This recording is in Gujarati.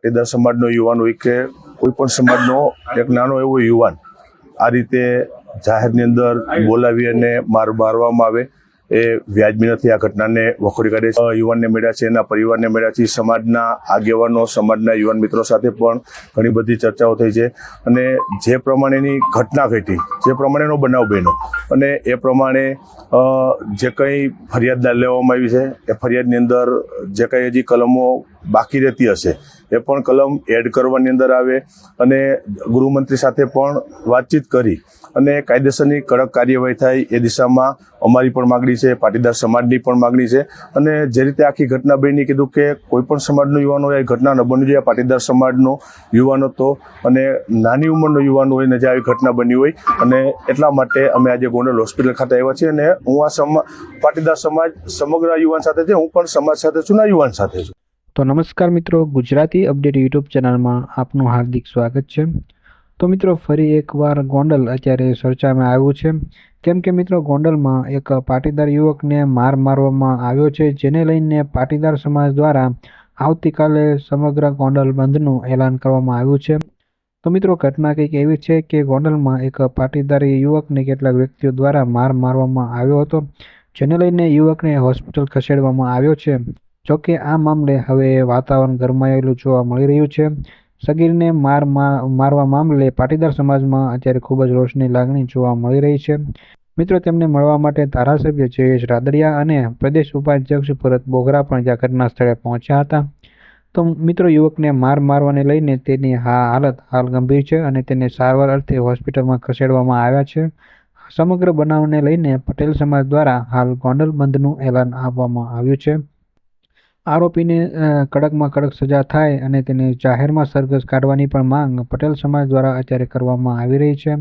પાટીદાર સમાજનો યુવાન હોય કે કોઈ પણ સમાજનો એક નાનો એવો યુવાન આ રીતે જાહેરની અંદર બોલાવી અને માર મારવામાં આવે એ વ્યાજબી નથી આ ઘટનાને વખોડી કાઢે છે. યુવાનને મળ્યા છે, એના પરિવારને મળ્યા છે. સમાજના આગેવાનો, સમાજના યુવાન મિત્રો સાથે પણ ઘણી બધી ચર્ચાઓ થઈ છે. અને જે પ્રમાણેની ઘટના ઘટી, જે પ્રમાણેનો બનાવ બન્યો અને એ પ્રમાણે જે કંઈ ફરિયાદ લેવામાં આવી છે, એ ફરિયાદની અંદર જે કંઈ હજી કલમો બાકી રહેતી હશે એ પણ કલમ એડ કરવાની અંદર આવે અને ગૃહમંત્રી સાથે પણ વાતચીત કરી અને કાયદેસરની કડક કાર્યવાહી થાય એ દિશામાં અમારી પણ માગણી છે, પાટીદાર સમાજની પણ માગણી છે અને જે રીતે આખી ઘટના બની કીધું કે કોઈ પણ સમાજનો યુવાન હોય ઘટના ન બની જોઈએ પાટીદાર સમાજનો યુવાન હતો અને નાની ઉંમરનો યુવાન હોય ને જે આવી ઘટના બની હોય અને એટલા માટે અમે આજે ગોંડલ હોસ્પિટલ ખાતે આવ્યા છીએ અને હું આ પાટીદાર સમાજ સમગ્ર યુવાન સાથે છે, હું પણ સમાજ સાથે છું ને યુવાન સાથે છું. તો નમસ્કાર મિત્રો, ગુજરાતી અપડેટ યુટ્યુબ ચેનલમાં આપનું હાર્દિક સ્વાગત છે. તો મિત્રો, ફરી એકવાર ગોંડલ અત્યારે ચર્ચામાં આવ્યું છે. કેમ કે મિત્રો, ગોંડલમાં એક પાટીદાર યુવકને માર મારવામાં આવ્યો છે, જેને લઈને પાટીદાર સમાજ દ્વારા આવતીકાલે સમગ્ર ગોંડલ બંધનું એલાન કરવામાં આવ્યું છે. તો મિત્રો, ઘટના કંઈક એવી છે કે ગોંડલમાં એક પાટીદાર યુવકને કેટલાક વ્યક્તિઓ દ્વારા માર મારવામાં આવ્યો હતો, જેને લઈને યુવકને હોસ્પિટલ ખસેડવામાં આવ્યો છે. જોકે આ મામલે હવે વાતાવરણ ગરમાયેલું જોવા મળી રહ્યું છે. સગીરને માર મારવા મામલે પાટીદાર સમાજમાં અત્યારે ખૂબ જ રોષની લાગણી જોવા મળી રહી છે. મિત્રો, તેમને મળવા માટે ધારાસભ્ય જયેશ રાદડિયા અને પ્રદેશ ઉપાધ્યક્ષ ભરત બોગરા પણ ત્યાં ઘટના સ્થળે પહોંચ્યા હતા. તો મિત્રો, યુવકને માર મારવાને લઈને તેની હાલત હાલ ગંભીર છે અને તેને સારવાર અર્થે હોસ્પિટલમાં ખસેડવામાં આવ્યા છે. સમગ્ર બનાવને લઈને પટેલ સમાજ દ્વારા હાલ ગોંડલ બંધનું એલાન આપવામાં આવ્યું છે. આરોપીને કડકમાં કડક સજા થાય અને તેને જાહેરમાં સરઘસ કાઢવાની પણ માંગ પટેલ સમાજ દ્વારા અત્યારે કરવામાં આવી રહી છે.